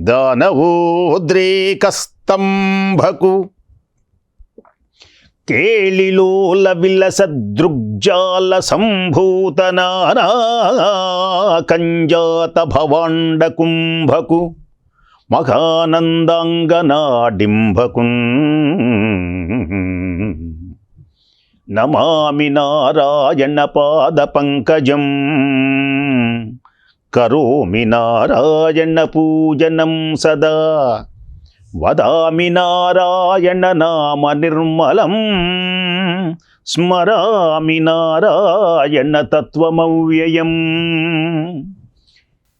దానవోద్రేకస్తంభకు కేళిలోల విలసదృగ్జాల సంభూత కంజాత భవాండ కుంభకు మఘానందాంగనాడింభకున్ నమామి నారాయణ పాద పంకజం. కరోమి నారాయణ పూజనం సదా. వదామి నారాయణ నామ నిర్మలం. స్మరామి నారాయణ తత్వమవ్యయం.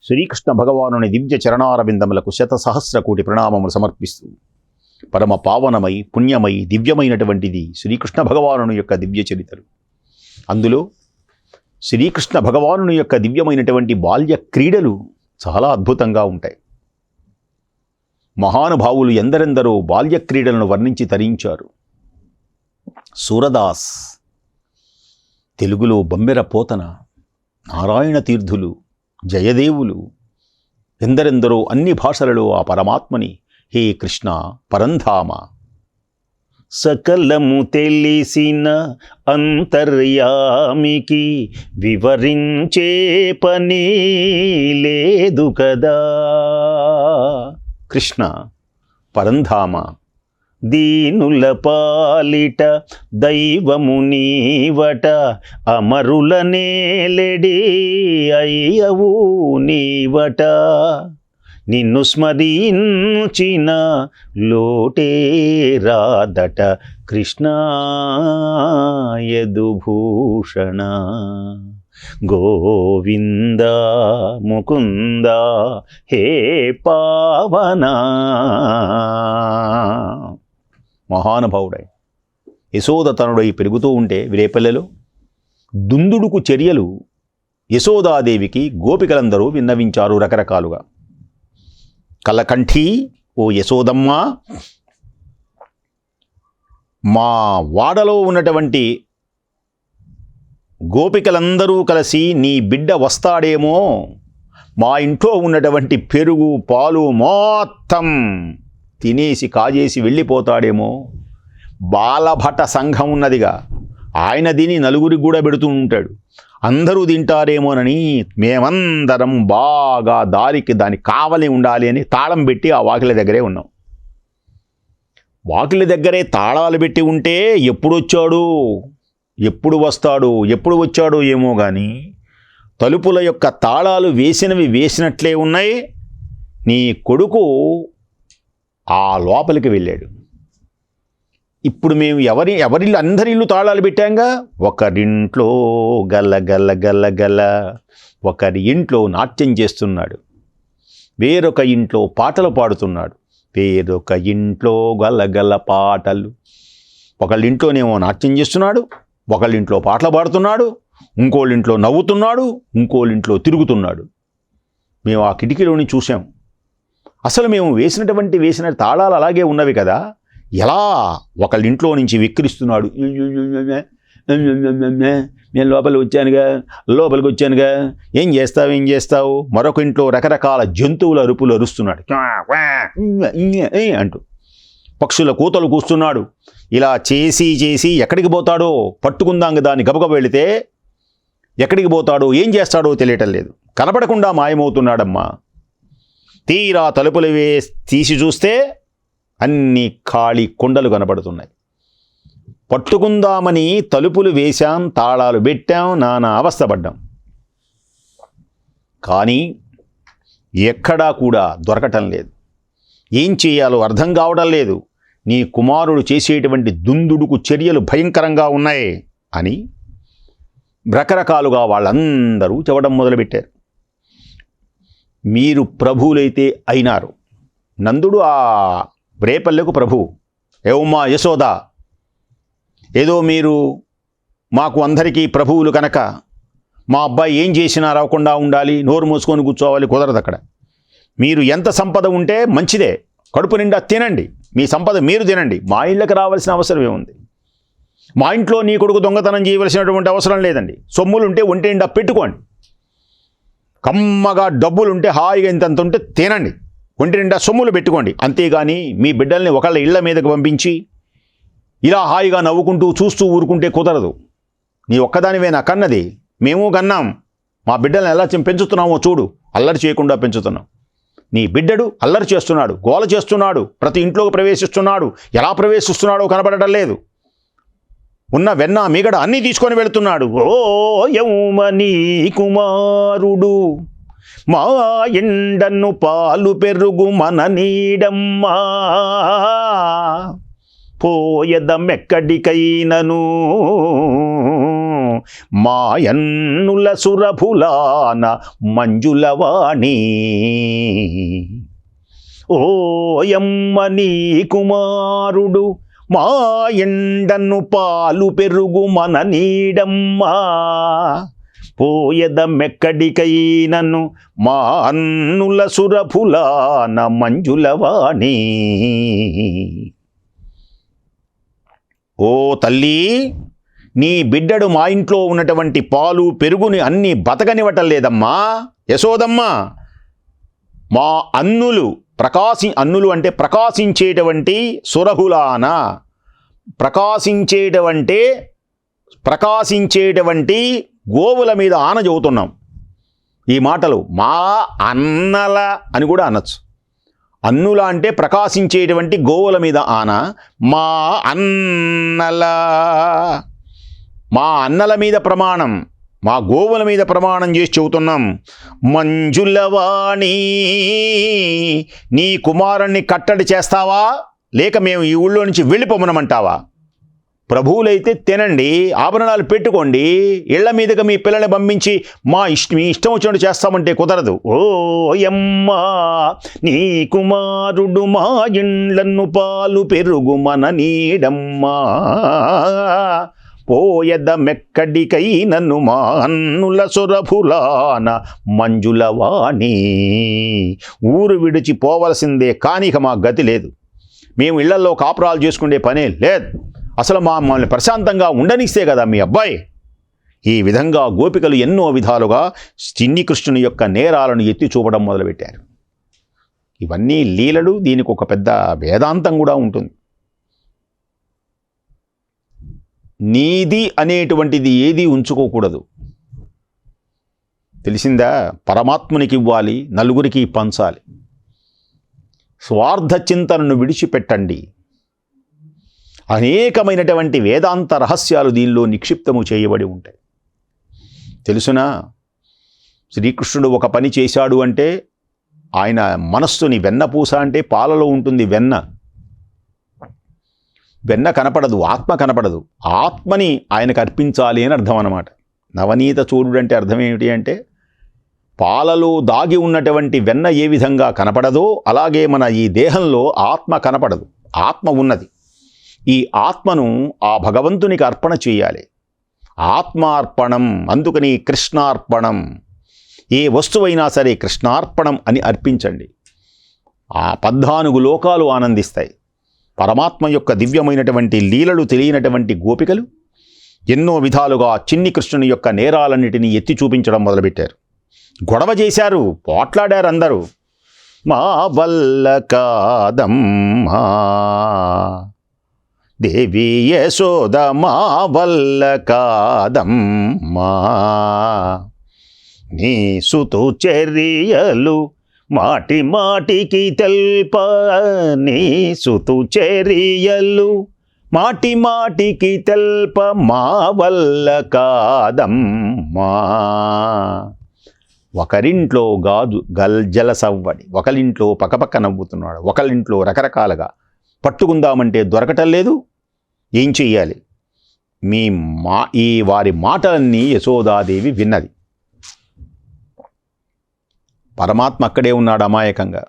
శ్రీకృష్ణ భగవానుని దివ్య చరణారవిందములకు శత సహస్ర కోటి ప్రణామములు సమర్పిస్తూ పరమ పావనమై పుణ్యమై దివ్యమైనటువంటిది శ్రీకృష్ణ భగవానుని యొక్క దివ్య చరిత్రలు అందులో శ్రీకృష్ణ భగవానుని యొక్క దివ్యమైనటువంటి బాల్య క్రీడలు చాలా అద్భుతంగా ఉంటాయి. మహానుభావులు ఎందరెందరో బాల్య క్రీడలను వర్ణించి తరించారు. సూరదాస్ తెలుగులో బొమ్మెర పోతన నారాయణ తీర్థులు జయదేవులు ఎందరెందరో అన్ని భాషలలో ఆ పరమాత్మని హే కృష్ణ పరంధామ సకలము తెలిసిన అంతర్యామికి వివరించే పని లేదు కదా. కృష్ణ పరంధామ దీనుల పాలిట దైవము నీవట అమరుల నేలెడి అయ్యవు నీవట. నిన్ను స్మరించిన లోటే రాదట కృష్ణ యదుభూషణ గోవింద ముకుంద హే పావన. మహానుభావుడై యశోదతనుడై పెరుగుతూ ఉంటే విరేపల్లెలో దుందుడుకు చర్యలు యశోదాదేవికి గోపికలందరూ విన్నవించారు రకరకాలుగా. కలకంఠి ఓ యశోదమ్మ. మా వాడలో ఉన్నటువంటి గోపికలందరూ కలిసి నీ బిడ్డ వస్తాడేమో. మా ఇంట్లో ఉన్నటువంటి పెరుగు పాలు మొత్తం తినేసి కాజేసి వెళ్ళిపోతాడేమో. బాలభట సంఘం ఉన్నదిగా. ఆయన దీని నలుగురికి కూడా పెడుతూ ఉంటాడు. అందరూ తింటారేమోనని మేమందరం బాగా దారికి దానికి కావలి ఉండాలి అని తాళం పెట్టి ఆ వాకిలి దగ్గరే ఉన్నాం. వాకిలి దగ్గరే తాళాలు పెట్టి ఉంటే ఎప్పుడు వచ్చాడు ఎప్పుడు వస్తాడు? ఎప్పుడు వచ్చాడో ఏమో కానీ తలుపుల యొక్క తాళాలు వేసినవి వేసినట్లే ఉన్నాయి. నీ కొడుకు ఆ లోపలికి వెళ్ళాడు. ఇప్పుడు మేము ఎవరి ఎవరిల్లు అందరి ఇల్లు తాళాలు పెట్టాంగా? ఒకరింట్లో గల్ల గల్ల గల్ల గల్ల ఒకరి ఇంట్లో నాట్యం చేస్తున్నాడు. వేరొక ఇంట్లో పాటలు పాడుతున్నాడు. వేరొక ఇంట్లో గల్ల గల్ల పాటలు. ఒకళ్ళింట్లోనేమో నాట్యం చేస్తున్నాడు. ఒకళ్ళింట్లో పాటలు పాడుతున్నాడు. ఇంకోళ్ళింట్లో నవ్వుతున్నాడు. ఇంకోళ్ళ ఇంట్లో తిరుగుతున్నాడు. మేము ఆ కిటికీలోని చూసాం అసలు మేము వేసినటువంటి వేసిన తాళాలు అలాగే ఉన్నవి కదా? ఎలా ఒకళ్ళ ఇంట్లో నుంచి విక్రిస్తున్నాడు. నేను లోపలికి వచ్చానుగా లోపలికి వచ్చానుగా ఏం చేస్తావు ఏం చేస్తావు మరొక ఇంట్లో రకరకాల జంతువుల అరుపులు అరుస్తున్నాడు అంటూ పక్షుల కూతలు కూస్తున్నాడు ఇలా చేసి చేసి ఎక్కడికి పోతాడో పట్టుకుందాం దాన్ని గబగబ వెళితే ఎక్కడికి పోతాడో ఏం చేస్తాడో తెలియటం లేదు కనపడకుండా మాయమవుతున్నాడమ్మా తీరా తలుపులు వేసి తీసి చూస్తే అన్ని ఖాళీ కొండలు కనబడుతున్నాయి. పట్టుకుందామని తలుపులు వేశాం తాళాలు పెట్టాం నానా అవస్థపడ్డాం. కానీ ఎక్కడా కూడా దొరకటం లేదు. ఏం చేయాలో అర్థం కావడం లేదు. నీ కుమారుడు చేసేటువంటి దుందుడుకు చర్యలు భయంకరంగా ఉన్నాయి అని రకరకాలుగా వాళ్ళందరూ చెప్పడం మొదలుపెట్టారు. మీరు ప్రభువులైతే అయినారు. నందుడు ఆ రేపల్లెకు ప్రభువు ఏవమ్మా యశోద. ఏదో మీరు మాకు అందరికీ ప్రభువులు కనుక మా అబ్బాయి ఏం చేసినా రాకుండా ఉండాలి నోరు మూసుకొని కూర్చోవాలి కుదరదు అక్కడ. మీరు ఎంత సంపద ఉంటే మంచిదే. కడుపు నిండా తినండి. మీ సంపద మీరు తినండి. మా ఇళ్ళకి రావాల్సిన అవసరం ఏముంది? మా ఇంట్లో నీ కొడుకు దొంగతనం చేయవలసినటువంటి అవసరం లేదండి. సొమ్ములుంటే ఒంటి నిండా పెట్టుకోండి. కమ్మగా డబ్బులుంటే హాయిగా ఇంతంత ఉంటే తినండి. ఒంటి నిండా సొమ్ములు పెట్టుకోండి. అంతేగాని మీ బిడ్డల్ని ఒకళ్ళ ఇళ్ళ మీదకి పంపించి ఇలా హాయిగా నవ్వుకుంటూ చూస్తూ ఊరుకుంటే కుదరదు. నీ ఒక్కదానివే నా కన్నది. మేము కన్నాం. మా బిడ్డల్ని ఎలా పెంచుతున్నామో చూడు. అల్లరి చేయకుండా పెంచుతున్నాం. నీ బిడ్డడు అల్లరి చేస్తున్నాడు గోల చేస్తున్నాడు ప్రతి ఇంట్లోకి ప్రవేశిస్తున్నాడు. ఎలా ప్రవేశిస్తున్నాడో కనబడటం లేదు. ఉన్న వెన్న మిగడ అన్నీ తీసుకొని వెళుతున్నాడు. ఓ యౌమని కుమారుడు మా ఎండను పాలు పెరుగు మన నీడమ్మా. పోయదమెక్కడికైనను? మాయన్నుల సురభులాన మంజులవాణి ఓయమ్మ నీ కుమారుడు మా ఎండను పాలు పెరుగు మన నీడమ్మా. పోయదమెక్కడికైనను మా అన్నుల సురఫులాన మంజులవాణి. ఓ తల్లి నీ బిడ్డడు మా ఇంట్లో ఉన్నటువంటి పాలు పెరుగుని అన్నీ బతకనివ్వటం లేదమ్మా యశోదమ్మా మా అన్నులు ప్రకాశి అన్నులు అంటే ప్రకాశించేటువంటి సురహులాన ప్రకాశించేటవంటే ప్రకాశించేటువంటి గోవుల మీద ఆన చెబుతున్నాం ఈ మాటలు మా అన్నల అని కూడా అనొచ్చు. అన్నుల అంటే ప్రకాశించేటువంటి గోవుల మీద ఆన మా అన్నల. మా అన్నల మీద ప్రమాణం మా గోవుల మీద ప్రమాణం చేసి చెబుతున్నాం. మంజులవాణి నీ కుమారుణ్ణి కట్టడి చేస్తావా? లేక మేము ఈ ఊళ్ళో నుంచి వెళ్ళిపోమనమంటావా? ప్రభువులైతే తినండి ఆభరణాలు పెట్టుకోండి ఇళ్ళ మీదగా మీ పిల్లల్ని పంపించి మా ఇష్ట మీ ఇష్టం వచ్చినట్టు చేస్తామంటే కుదరదు. ఓ నీ కుమారుడు మా ఇండ్లను పాలు పెరుగు మన నీడమ్మా. పోయద మెక్కడికై నన్ను మా అన్నుల సురభులాన మంజులవాణి ఊరు విడిచి పోవలసిందే కానిక మా గతి లేదు. మేము ఇళ్ళలో కాపురాలు చేసుకునే పనే లేదు. అసలు మా మమ్మల్ని ప్రశాంతంగా ఉండనిస్తే కదా మీ అబ్బాయి. ఈ విధంగా గోపికలు ఎన్నో విధాలుగా చిన్ని కృష్ణుని యొక్క నేరాలను ఎత్తి చూపడం మొదలుపెట్టారు. ఇవన్నీ లీలలు దీనికి ఒక పెద్ద వేదాంతం కూడా ఉంటుంది. నీది అనేటువంటిది ఏది ఉంచుకోకూడదు. తెలిసిందా? పరమాత్మునికి ఇవ్వాలి నలుగురికి పంచాలి. స్వార్థ చింతనను విడిచిపెట్టండి. అనేకమైనటువంటి వేదాంత రహస్యాలు దీనిలో నిక్షిప్తము చేయబడి ఉంటాయి. తెలుసునా? శ్రీకృష్ణుడు ఒక పని చేశాడు అంటే ఆయన మనస్సుని వెన్నపూస అంటే పాలలో ఉంటుంది వెన్న. వెన్న కనపడదు ఆత్మ కనపడదు. ఆత్మని ఆయనకు అర్పించాలి అని అర్థం అనమాట నవనీత చూడు అంటే అర్థం ఏమిటి అంటే పాలలో దాగి ఉన్నటువంటి వెన్న ఏ విధంగా కనపడదో అలాగే మన ఈ దేహంలో ఆత్మ కనపడదు. ఆత్మ ఉన్నది. ఈ ఆత్మను ఆ భగవంతునికి అర్పణ చేయాలి. ఆత్మార్పణం అందుకని కృష్ణార్పణం. ఏ వస్తువైనా సరే కృష్ణార్పణం అని అర్పించండి. ఆ పద్నాలుగు లోకాలు ఆనందిస్తాయి. పరమాత్మ యొక్క దివ్యమైనటువంటి లీలలు తెలియనటువంటి గోపికలు ఎన్నో విధాలుగా చిన్ని కృష్ణుని యొక్క నేరాలన్నిటినీ ఎత్తి చూపించడం మొదలుపెట్టారు. గొడవ చేశారు పోట్లాడారు అందరూ. మా వల్ల కాదమ్మా. దేవి యశోద మా వల్ల కాదమ్మా. నీ సుతు చర్యలు మాటి మాటికి తెల్ప నీ సుతు చర్యలు మాటి మాటికి తెల్ప మా వల్ల కాదమ్మా. ఒకరింట్లో గాజు గల్ జలసవ్వడి ఒకరింట్లో పక్కపక్క నవ్వుతున్నాడు ఒకరింట్లో రకరకాలుగా పట్టుకుందామంటే దొరకటం లేదు. ఏం చెయ్యాలి? మీ మా ఈ వారి మాటలన్నీ యశోదాదేవి విన్నది. పరమాత్మ అక్కడే ఉన్నాడు అమాయకంగా.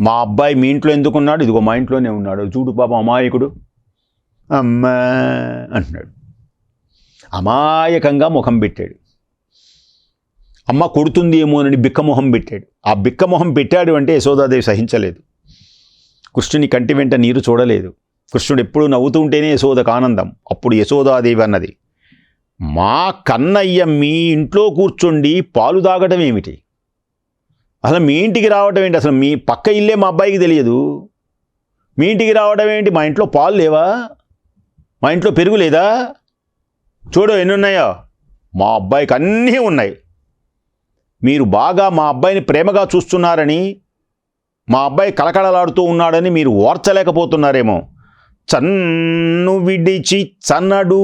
మా అబ్బాయి మీ ఇంట్లో ఎందుకున్నాడు? ఇదిగో మా ఇంట్లోనే ఉన్నాడు. చూడు పాపం అమాయకుడు. అమ్మా అంటున్నాడు. అమాయకంగా ముఖం పెట్టాడు. అమ్మ కొడుతుంది ఏమోనని బిక్కమొహం పెట్టాడు. ఆ బిక్కమొహం పెట్టాడు అంటే యశోదాదేవి సహించలేదు. కృష్ణుని కంటి వెంట నీరు చూడలేదు. కృష్ణుడు ఎప్పుడు నవ్వుతుంటేనే యశోదకు ఆనందం. అప్పుడు యశోదాదేవి అన్నది మా కన్నయ్య మీ ఇంట్లో కూర్చోండి పాలు తాగటం ఏమిటి? అసలు మీ ఇంటికి రావటం ఏంటి? అసలు మీ పక్క ఇల్లే మా అబ్బాయికి తెలియదు. మీ ఇంటికి రావడం ఏంటి? మా ఇంట్లో పాలు లేవా? మా ఇంట్లో పెరుగు లేదా? చూడు ఎన్ని ఉన్నాయో మా అబ్బాయికి అన్నీ ఉన్నాయి. మీరు బాగా మా అబ్బాయిని ప్రేమగా చూస్తున్నారని మా అబ్బాయి కలకడలాడుతూ ఉన్నాడని మీరు ఓర్చలేకపోతున్నారేమో. చన్ను విడిచి చన్నడు.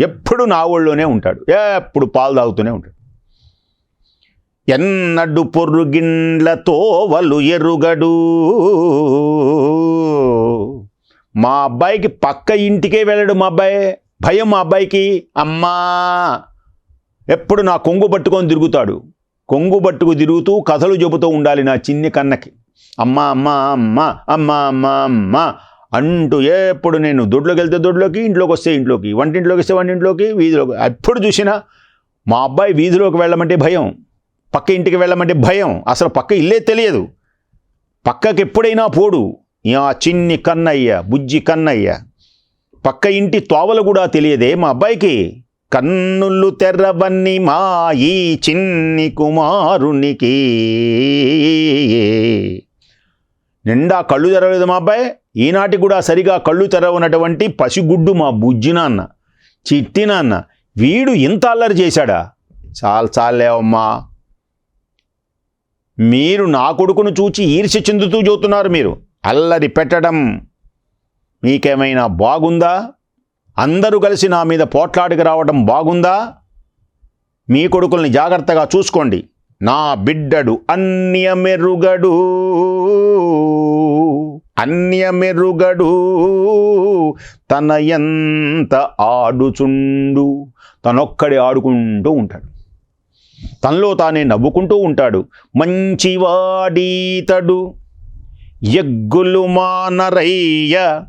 ఎప్పుడు నా ఊళ్ళోనే ఉంటాడు. ఎప్పుడు పాలు తాగుతూనే ఉంటాడు. ఎన్నడు పొర్రుగిండ్లతో వలు ఎరుగడు. మా అబ్బాయికి పక్క ఇంటికే వెళ్ళడు మా అబ్బాయి. భయం మా అబ్బాయికి. అమ్మా! ఎప్పుడు నా కొంగు పట్టుకొని తిరుగుతాడు. కొంగు పట్టుకు తిరుగుతూ కథలు చెబుతూ ఉండాలి నా చిన్ని కన్నకి. అమ్మ అమ్మ అమ్మ అమ్మ అమ్మ అమ్మ అంటూ ఎప్పుడు నేను దొడ్లోకి వెళ్తే దొడ్లోకి ఇంట్లోకి వస్తే ఇంట్లోకి వంటింట్లోకి వస్తే వంటింట్లోకి వీధిలోకి. ఎప్పుడు చూసినా మా అబ్బాయి వీధిలోకి వెళ్ళమంటే భయం పక్క ఇంటికి వెళ్ళమంటే భయం. అసలు పక్క ఇల్లే తెలియదు. పక్కకి ఎప్పుడైనా పోడు. ఆ చిన్ని కన్నయ్య బుజ్జి కన్నయ్య. పక్క ఇంటి తోవలు కూడా తెలియదే మా అబ్బాయికి. కన్నులు తెర్రవన్ని మా ఈ చిన్ని కుమారునికి. నిండా కళ్ళు తెరవలేదు మా అబ్బాయి. ఈనాటి కూడా సరిగా కళ్ళు తెరవనటువంటి పసిగుడ్డు మా బుజ్జి నాన్న చిట్టి నాన్న వీడు ఇంత అల్లరి చేశాడా? చాలు చాలేవమ్మా మీరు నా కొడుకును చూచి ఈర్ష్య చెందుతూ చూస్తున్నారు మీరు. అల్లరి పెట్టడం మీకేమైనా బాగుందా? అందరూ కలిసి నా మీద పోట్లాడికి రావడం బాగుందా? మీ కొడుకుల్ని జాగ్రత్తగా చూసుకోండి. నా బిడ్డడు అన్యమెరుగడు. అన్యమెరుగడు. తన ఎంత ఆడుచుండు. తనొక్కడే ఆడుకుంటూ ఉంటాడు. తనలో తానే నవ్వుకుంటూ ఉంటాడు. మంచివాడీతడు. ఎగ్గులు మానరయ్య.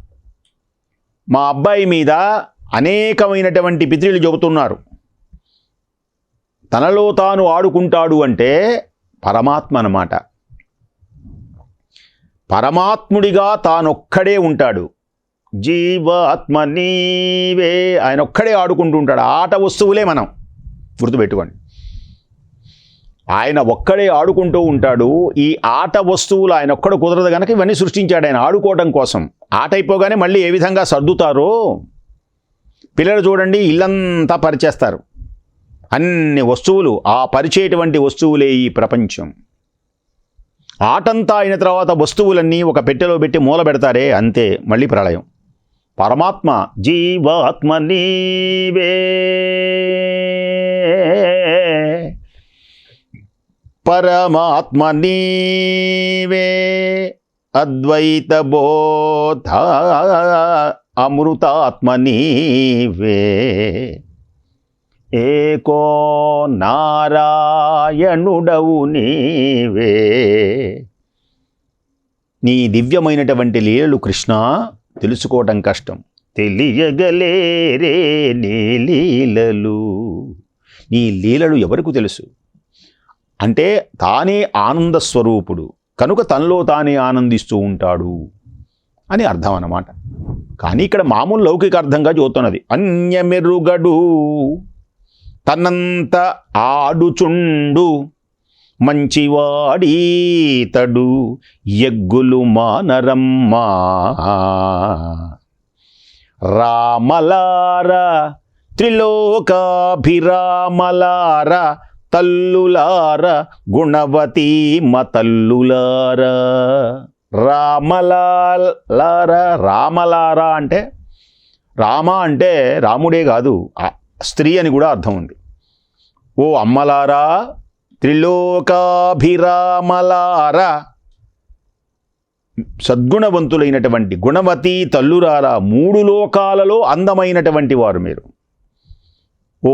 మా అబ్బాయి మీద అనేకమైనటువంటి పిత్రులు చెబుతున్నారు. తనలో తాను ఆడుకుంటాడు అంటే పరమాత్మ అన్నమాట. పరమాత్ముడిగా తానొక్కడే ఉంటాడు. జీవాత్మ నీవే ఆయన ఒక్కడే ఆడుకుంటూ ఉంటాడు. ఆట వస్తువులే మనం. గుర్తుపెట్టుకోండి. ఆయన ఒక్కడే ఆడుకుంటూ ఉంటాడు. ఈ ఆట వస్తువులు ఆయన ఒక్కడ కుదరదు కనుక ఇవన్నీ సృష్టించాడు ఆయన ఆడుకోవడం కోసం. ఆట అయిపోగానే మళ్ళీ ఏ విధంగా సర్దుతారో పిల్లలు చూడండి ఇల్లంతా పరిచేస్తారు. అన్ని వస్తువులు ఆ పరిచేటువంటి వస్తువులే ఈ ప్రపంచం. ఆటంతా అయిన తర్వాత వస్తువులన్నీ ఒక పెట్టెలో పెట్టి మూల పెడతారే అంతే మళ్ళీ ప్రళయం. పరమాత్మ జీవాత్మ నీవే. పరమాత్మ నీవే అద్వైత బోధ అమృతాత్మ నీవే ఏకో నారాయణుడవు నీవే. నీ దివ్యమైనటువంటి లీలలు కృష్ణ తెలుసుకోవటం కష్టం. తెలియగలేరే నీ లీలలు. నీ లీలలు ఎవరికి తెలుసు? అంటే తానే ఆనంద స్వరూపుడు. కనుక తనలో తానే ఆనందిస్తూ ఉంటాడు అని అర్థం అన్నమాట. కానీ ఇక్కడ మామూలు లౌకిక అర్థంగా చూస్తున్నది. అన్యమెరుగడు తనంత ఆడుచుండు మంచివాడీతడు ఎగ్గులు మానరమ్మా. రామలార త్రిలోకాభిరామలార తల్లులార గుణవతీ మతల్లులార. రామలార రామలార అంటే రామ అంటే రాముడే కాదు స్త్రీ అని కూడా అర్థం ఉంది. ఓ అమ్మలారా త్రిలోకాభిరామలార సద్గుణవంతులైనటువంటి గుణవతి తల్లురారా మూడు లోకాలలో అందమైనటువంటి వారు మీరు. ఓ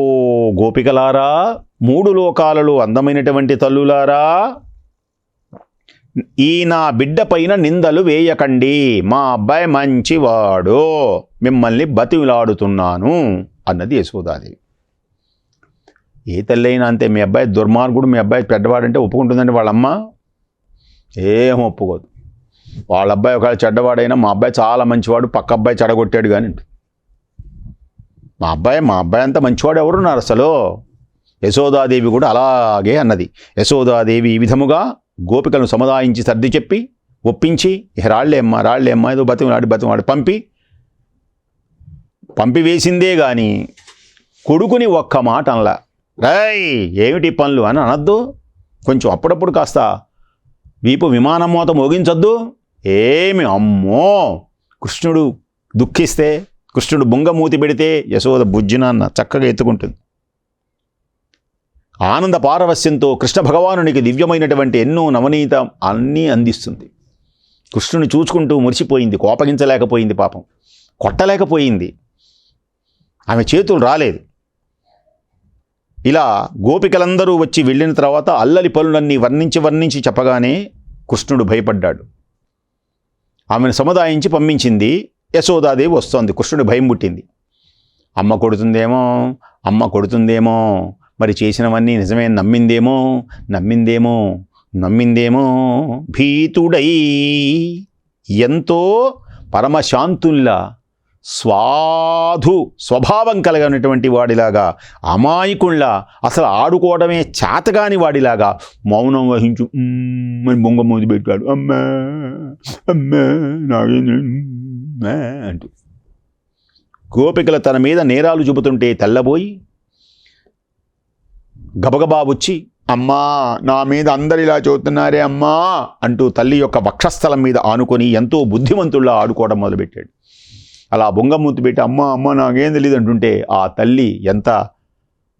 గోపికలారా మూడు లోకాలలో అందమైనటువంటి తల్లులారా ఈ నా బిడ్డ పైన నిందలు వేయకండి. మా అబ్బాయి మంచివాడు. మిమ్మల్ని బతిలాడుతున్నాను అన్నది యశోదాదేవి ఏ తల్లైనా అంతే మీ అబ్బాయి దుర్మార్గుడు మీ అబ్బాయి పెద్దవాడంటే ఒప్పుకుంటుందండి వాళ్ళమ్మ? ఏం ఒప్పుకోదు. వాళ్ళ అబ్బాయి ఒకవేళ చెడ్డవాడైనా మా అబ్బాయి చాలా మంచివాడు పక్క అబ్బాయి చెడగొట్టాడు కానీ మా అబ్బాయి మా అబ్బాయి అంతా మంచివాడు ఎవరున్నారు అసలు? యశోదాదేవి కూడా అలాగే అన్నది. యశోదాదేవి ఈ విధముగా గోపికలను సముదాయించి సర్ది చెప్పి ఒప్పించి రాళ్ళేమ్మ రాళ్ళేమ్మ అమ్మా ఏదో బతిమలాడి బతిమలాడి పంపి పంపివేసిందే కానీ కొడుకుని ఒక్క మాట అనలా. రై ఏమిటి పనులు? అని అనద్దు. కొంచెం అప్పుడప్పుడు కాస్త వీపు విమానం మోత మోగించొద్దు. ఏమి అమ్మో! కృష్ణుడు దుఃఖిస్తే కృష్ణుడు బొంగ మూతి పెడితే యశోద బుజ్జినాన్న చక్కగా ఎత్తుకుంటుంది. ఆనంద పారవస్యంతో కృష్ణ భగవానునికి దివ్యమైనటువంటి ఎన్నో నవనీత అన్నీ అందిస్తుంది. కృష్ణుని చూసుకుంటూ మురిసిపోయింది కోపగించలేకపోయింది పాపం. కొట్టలేకపోయింది. ఆమె చేతులు రాలేదు. ఇలా గోపికలందరూ వచ్చి వెళ్ళిన తర్వాత అల్లలి పనులన్నీ వర్ణించి వర్ణించి చెప్పగానే కృష్ణుడు భయపడ్డాడు. ఆమెను సముదాయించి పంపించింది యశోదాదేవి వస్తోంది. కృష్ణుడు భయం పుట్టింది. అమ్మ కొడుతుందేమో అమ్మ కొడుతుందేమో మరి చేసినవన్నీ నిజమే నమ్మిందేమో నమ్మిందేమో నమ్మిందేమో భీతుడై ఎంతో పరమశాంతుల్లా స్వాధు స్వభావం కలిగినటువంటి వాడిలాగా అమాయకుల్లా అసలు ఆడుకోవడమే చేతగాని వాడిలాగా మౌనం వహించు. అని బొంగ మోది పెట్టాడు అమ్మా అమ్మా నాగేంద్ర అంటూ గోపికలు తన మీద నేరాలు చూపుతుంటే తెల్లబోయి గబగబా వచ్చి అమ్మా నా మీద అందరు ఇలా చూస్తున్నారే అమ్మా అంటూ తల్లి యొక్క వక్షస్థలం మీద ఆనుకొని ఎంతో బుద్ధిమంతుల్లా ఆడుకోవడం మొదలుపెట్టాడు. అలా బొంగమూతి పెట్టి అమ్మ అమ్మ నాకేం తెలియదు అంటుంటే ఆ తల్లి ఎంత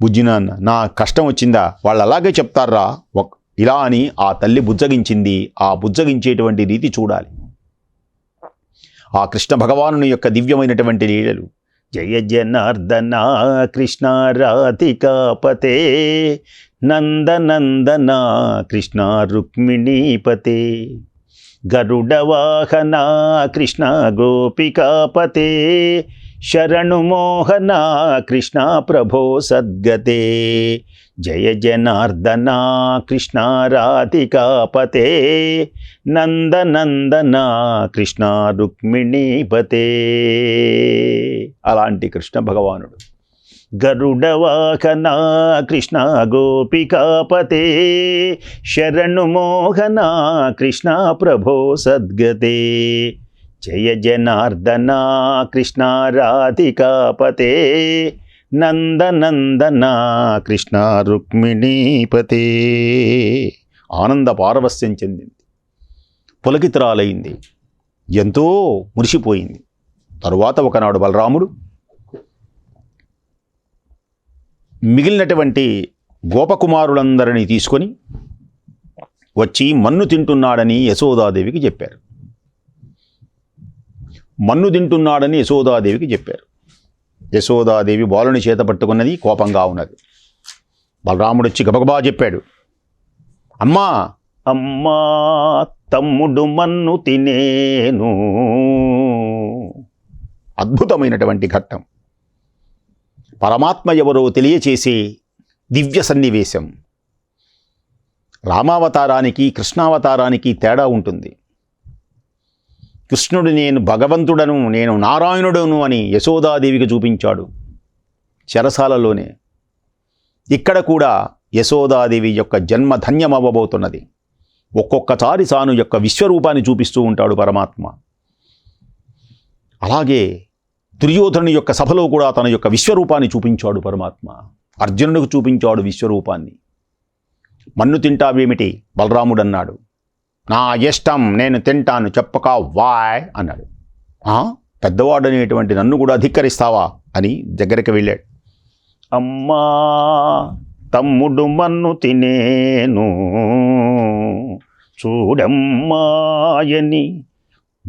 బుజ్జినాన్న నా కష్టం వచ్చిందా? వాళ్ళు అలాగే చెప్తారా? ఒక్- ఇలా అని ఆ తల్లి బుజ్జగించింది. ఆ బుజ్జగించేటువంటి రీతి చూడాలి. ఆ కృష్ణ భగవానుని యొక్క దివ్యమైనటువంటి లీలలు. జయ జనార్దన కృష్ణ రాధికాపతే నందనందన కృష్ణ రుక్మిణీపతే గరుడవాహన కృష్ణ గోపికాపతే శరణుమోహన కృష్ణ ప్రభో సద్గతే జయ జనార్దన కృష్ణ రాధికాపతే నందనందన కృష్ణ రుక్మిణీపతే అలాంటి కృష్ణ భగవానుడు. గరుడవాహన కృష్ణ గోపికాపతే శరణుమోహన కృష్ణ ప్రభో సద్గతే. జయ జనార్దన కృష్ణ రాధికాపతే నందనందన కృష్ణ రుక్మిణీపతే ఆనంద పారవస్యం చెందింది పులకితురాలైంది ఎంతో మురిసిపోయింది తరువాత ఒకనాడు బలరాముడు మిగిలినటువంటి గోపకుమారులందరినీ తీసుకొని వచ్చి మన్ను తింటున్నాడని యశోదాదేవికి చెప్పారు మన్ను తింటున్నాడని యశోదాదేవికి చెప్పారు యశోదాదేవి బాలుని చేత పట్టుకున్నది కోపంగా ఉన్నది. బలరాముడు వచ్చి గబగబా చెప్పాడు అమ్మా అమ్మా తమ్ముడు మన్ను తినేను. అద్భుతమైనటువంటి ఘట్టం. పరమాత్మ ఎవరో తెలియచేసే దివ్య సన్నివేశం. రామావతారానికి కృష్ణావతారానికి తేడా ఉంటుంది. కృష్ణుడు నేను భగవంతుడను నేను నారాయణుడను అని యశోదాదేవికి చూపించాడు చెరసాలలోనే. ఇక్కడ కూడా యశోదాదేవి యొక్క జన్మ ధన్యమవ్వబోతున్నది. ఒక్కొక్కసారి తాను యొక్క విశ్వరూపాన్ని చూపిస్తూ ఉంటాడు పరమాత్మ. అలాగే దుర్యోధను యొక్క సభలో కూడా తన యొక్క విశ్వరూపాన్ని చూపించాడు పరమాత్మ. అర్జునుడికి చూపించాడు విశ్వరూపాన్ని. మన్ను తింటావేమిటి? బలరాముడన్నాడు. నా ఇష్టం నేను తింటాను చెప్పక వాయ్ అన్నాడు. పెద్దవాడు అనేటువంటి నన్ను కూడా అధిక్కరిస్తావా అని దగ్గరికి వెళ్ళాడు. అమ్మా తమ్ముడు మన్ను తినేను. చూడమ్మాయని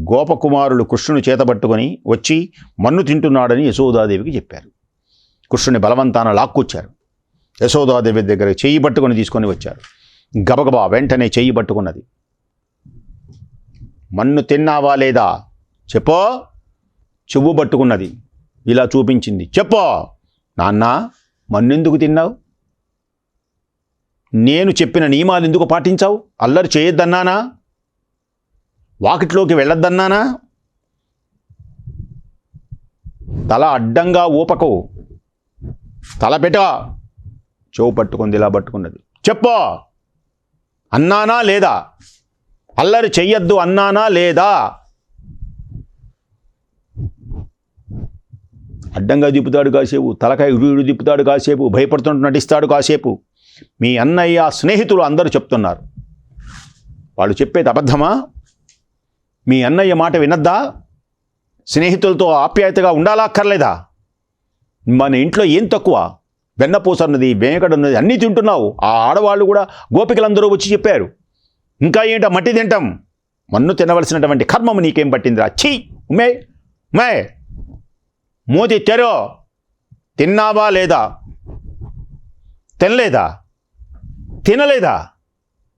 గోపకుమారులు కృష్ణుని చేతబట్టుకొని వచ్చి మన్ను తింటున్నాడని యశోదాదేవికి చెప్పారు. కృష్ణుని బలవంతాన లాక్కొచ్చారు. యశోదాదేవి దగ్గర చెయ్యి పట్టుకొని తీసుకొని వచ్చారు. గబగబా వెంటనే చెయ్యి పట్టుకున్నది. మన్ను తిన్నావా లేదా? చెప్పో. చెవు పట్టుకున్నది. ఇలా చూపించింది. చెప్పో. నాన్న మన్నెందుకు తిన్నావు? నేను చెప్పిన నియమాలు ఎందుకు పాటించావు? అల్లరి చేయొద్దన్నానా? వాకిట్లోకి వెళ్ళొద్దన్నానా? తల అడ్డంగా ఊపకు. తల పెట్ట. చెవు పట్టుకుంది ఇలా పట్టుకున్నది. చెప్పు. అన్నానా లేదా? అల్లరి చెయ్యొద్దు అన్నానా లేదా? అడ్డంగా దిప్పుతాడు కాసేపు తలకాయ ఇడు దిప్పుతాడు కాసేపు భయపడుతుంటూ నటిస్తాడు కాసేపు. మీ అన్నయ్య స్నేహితులు అందరూ చెప్తున్నారు. వాళ్ళు చెప్పేది అబద్ధమా? మీ అన్నయ్య మాట వినద్దా? స్నేహితులతో ఆప్యాయతగా ఉండాలా అక్కర్లేదా? మన ఇంట్లో ఏం తక్కువ? వెన్నపూస అన్నది ఉన్నది అన్నీ తింటున్నావు. ఆ ఆడవాళ్ళు కూడా గోపికలందరూ వచ్చి చెప్పారు. ఇంకా ఏంటో మట్టి తింటాం. మన్ను తినవలసినటువంటి కర్మము నీకేం పట్టిందిరా? ఛీ! ఉమే ఉమే! మోతి తెరో తిన్నావా లేదా? తినలేదా? తినలేదా?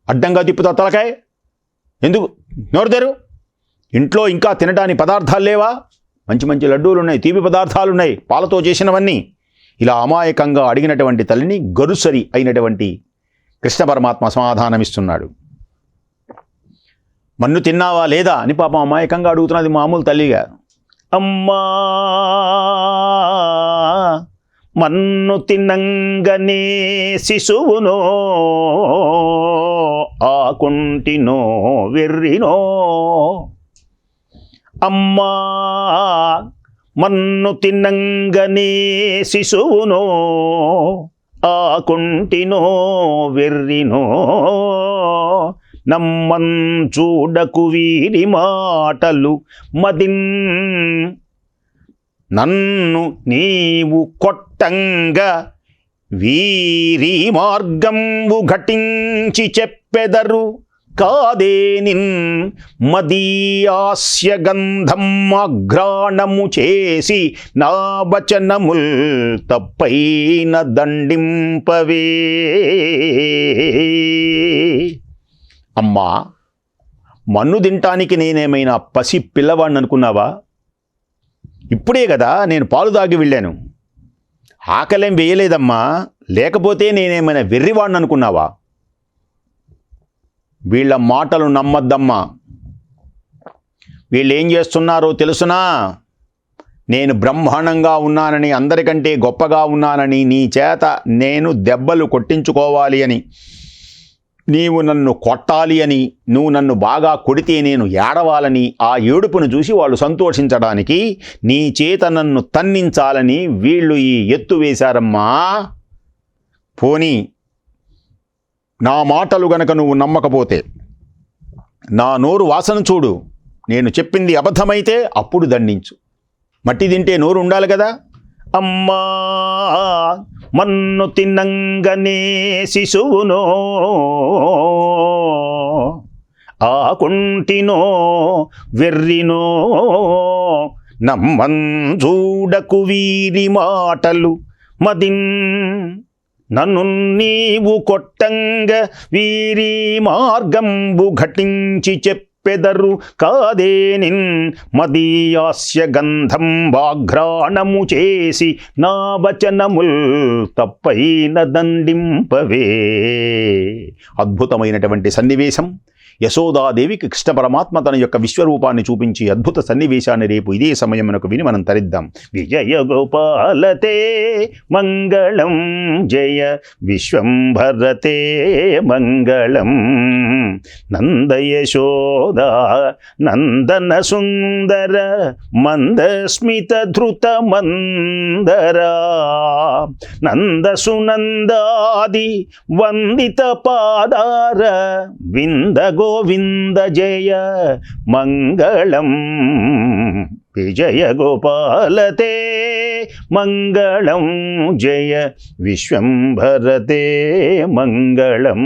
అడ్డంగా తిప్పుతా తలకాయ. ఎందుకు? నోరు తెరు. ఇంట్లో ఇంకా తినడానికి పదార్థాలు లేవా? మంచి మంచి లడ్డూలు ఉన్నాయి తీపి పదార్థాలు ఉన్నాయి పాలతో చేసినవన్నీ. ఇలా అమాయకంగా అడిగినటువంటి తల్లిని గరుసరి అయినటువంటి కృష్ణ పరమాత్మ సమాధానమిస్తున్నాడు. మన్ను తిన్నావా లేదా అని పాపం అమాయకంగా అడుగుతున్నది మామూలు తల్లిగా. అమ్మా మన్ను తిన్నంగనే శిశువునో ఆకుంటినో వెర్రినో. అమ్మా మన్ను తిన్నంగనే శిశువునో ఆకుంటినో వెర్రినో. నమ్మన్ చూడకు వీరి మాటలు మదిన్ నన్ను నీవు కొట్టంగా వీరి మార్గంబు ఘటించి చెప్పెదరు కాదే నిన్ మదీయాస్య గంధం అఘ్రాణము చేసి నా వచనముల్ తప్పైన దండింపవే. అమ్మా మన్ను తింటానికి నేనేమైనా పసి పిల్లవాడిని అనుకున్నావా? ఇప్పుడే కదా నేను పాలు తాగి వెళ్ళాను. ఆకలేం వేయలేదమ్మా లేకపోతే నేనేమైనా వెర్రివాడిని అనుకున్నావా? వీళ్ళ మాటలు నమ్మద్దమ్మా. వీళ్ళు ఏం చేస్తున్నారో తెలుసునా? నేను బ్రహ్మాండంగా ఉన్నానని అందరికంటే గొప్పగా ఉన్నానని నీ చేత నేను దెబ్బలు కొట్టించుకోవాలి అని. నీవు నన్ను కొట్టాలి అని నువ్వు నన్ను బాగా కొడితే నేను ఏడవాలని ఆ ఏడుపును చూసి వాళ్ళు సంతోషించడానికి నీ చేత నన్ను తన్నించాలని వీళ్ళు ఈ ఎత్తు వేశారమ్మా. పోనీ నా మాటలు గనక నువ్వు నమ్మకపోతే నా నోరు వాసన చూడు. నేను చెప్పింది అబద్ధమైతే అప్పుడు దండించు. మట్టి తింటే నోరు ఉండాలి కదా? అమ్మా! మన్ను తిన్నంగనే శిశువునో. ఆకుంటినో వెర్రినో. నమ్మన్ చూడకు వీరి మాటలు మదిన్. నన్ను నీవు కొట్టంగ వీరి మార్గంబు ఘటించి పెదరు కాదేనిన్ మదీయాస్య గంధం వాఘ్రాణము చేసి నా వచనముల్ తప్పైన దండింపవే. అద్భుతమైనటువంటి సన్నివేశం. యశోదాదేవికి కృష్ణ పరమాత్మ తన యొక్క విశ్వరూపాన్ని చూపించి అద్భుత సన్నివేశాన్ని రేపు ఇదే సమయమునకు విని మనం తరిద్దాం. విజయ గోపాలతే మంగళం జయ విశ్వంభరతే మంగళం. నంద యశోద నందన సుందర మందస్మిత ధృత మందరా. నందసునందాది వందిత పాదార వింద గోవింద జయ మంగళం. విజయ గోపాలతే మంగళం. జయ విశ్వంభరతే మంగళం.